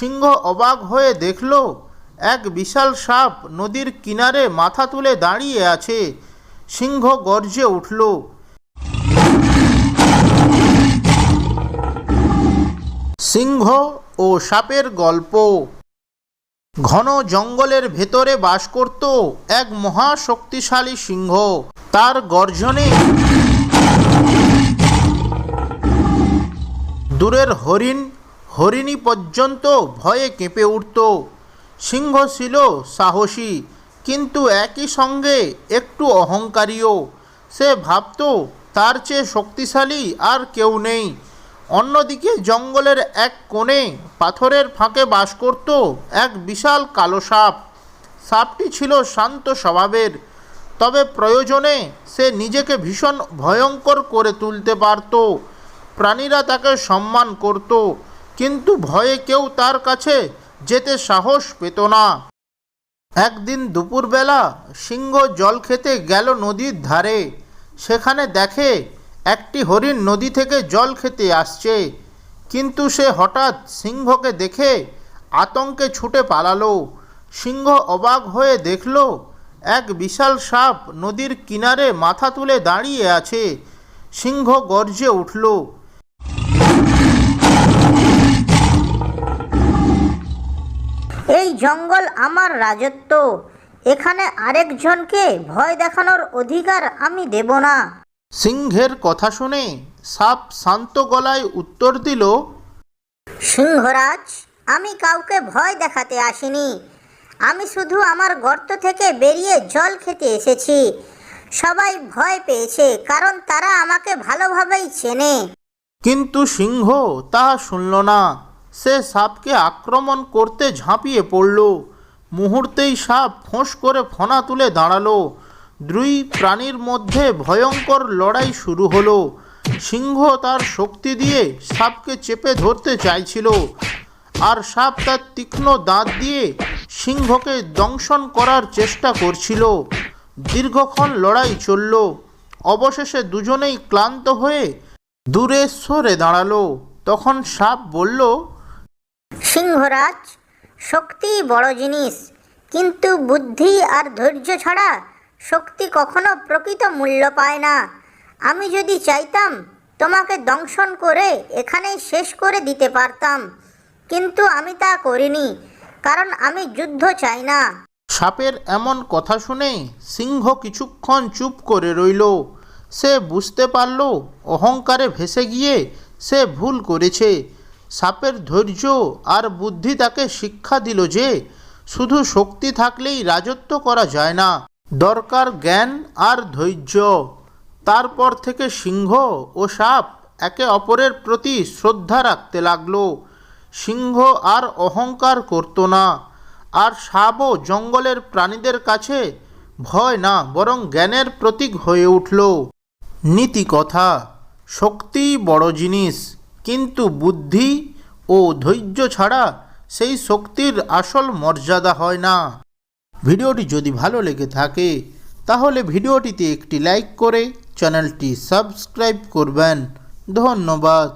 সিংহ অবাক হয়ে দেখল, এক বিশাল সাপ নদীর কিনারে মাথা তুলে দাঁড়িয়ে আছে। সিংহ গর্জে উঠল। সিংহ ও সাপের গল্প। ঘন জঙ্গলের ভেতরে বাস করত এক মহা শক্তিশালী সিংহ। তার গর্জনে দূরের হরিণ হরিণী পর্যন্ত ভয়ে কেঁপে উঠত। সিংহ ছিল সাহসী, কিন্তু একই সঙ্গে একটু অহংকারীও। সে ভাবত, তার চেয়ে শক্তিশালী আর কেউ নেই। অন্যদিকে জঙ্গলের এক কোণে পাথরের ফাঁকে বাস করত এক বিশাল কালো সাপ। সাপটি ছিল শান্ত স্বভাবের, তবে প্রয়োজনে সে নিজেকে ভীষণ ভয়ঙ্কর করে তুলতে পারত। প্রাণীরা তাকে সম্মান করত। কিন্তু ভয়ে কেউ তার কাছে যেতে সাহস পেত না। একদিন দুপুরবেলা সিংহ জল খেতে গেল নদীর ধারে। সেখানে দেখে একটি হরিণ নদী থেকে জল খেতে আসছে। কিন্তু সে হঠাৎ সিংহকে দেখে আতঙ্কে ছুটে পালালো। সিংহ অবাক হয়ে দেখল, এক বিশাল সাপ নদীর কিনারে মাথা তুলে দাঁড়িয়ে আছে। সিংহ গর্জে উঠল জঙ্গল আমার রাজত্ব। এখানে আরেকজনকে ভয় দেখানোর অধিকার আমি দেব না। সিংহের কথা শুনে সাপ শান্ত গলায় উত্তর দিল সিংহরাজ আমি কাউকে ভয় দেখাতে আসিনি। আমি শুধু আমার গর্ত থেকে বেরিয়ে জল খেতে এসেছি। সবাই ভয় পেয়েছে কারণ তারা আমাকে ভালোভাবেই চেনে। কিন্তু সিংহ তাহা শুনল না। সে সাপকে আক্রমণ করতে ঝাঁপিয়ে পড়ল। মুহূর্তেই সাপ ফোঁস করে ফনা তুলে দাঁড়াল। দুই প্রাণীর মধ্যে ভয়ঙ্কর লড়াই শুরু হলো। সিংহ তার শক্তি দিয়ে সাপকে চেপে ধরতে চাইছিল আর সাপ তার তীক্ষ্ণ দাঁত দিয়ে সিংহকে দংশন করার চেষ্টা করছিল। দীর্ঘক্ষণ লড়াই চলল। অবশেষে দুজনেই ক্লান্ত হয়ে দূরে সরে দাঁড়াল। তখন সাপ বলল সিংহরাজ, শক্তি বড় জিনিস, কিন্তু বুদ্ধি আর ধৈর্য ছাড়া শক্তি কখনো প্রকৃত মূল্য পায় না। আমি যদি চাইতাম, তোমাকে দংশন করে এখানেই শেষ করে দিতে পারতাম, কিন্তু আমি তা করিনি, কারণ আমি যুদ্ধ চাই না। সাপের এমন কথা শুনে সিংহ কিছুক্ষণ চুপ করে রইল। সে বুঝতে পারল, অহংকারে ভেসে গিয়ে সে ভুল করেছে। সাপের ধৈর্য আর বুদ্ধি তাকে শিক্ষা দিল যে শুধু শক্তি থাকলেই রাজত্ব করা যায় না। দরকার জ্ঞান আর ধৈর্য। তারপর থেকে সিংহ ও সাপ একে অপরের প্রতি শ্রদ্ধা রাখতে লাগল। সিংহ আর অহংকার করতো না। আর সাপও জঙ্গলের প্রাণীদের কাছে ভয় না, বরং জ্ঞানের প্রতীক হয়ে উঠল। নীতি কথা শক্তি বড় জিনিস। কিন্তু বুদ্ধি ও ধৈর্য ছাড়া সেই শক্তির আসল মর্যাদা হয় না। ভিডিওটি যদি ভালো লেগে থাকে, তাহলে ভিডিওটিতে একটি লাইক করে চ্যানেলটি সাবস্ক্রাইব করবেন। ধন্যবাদ।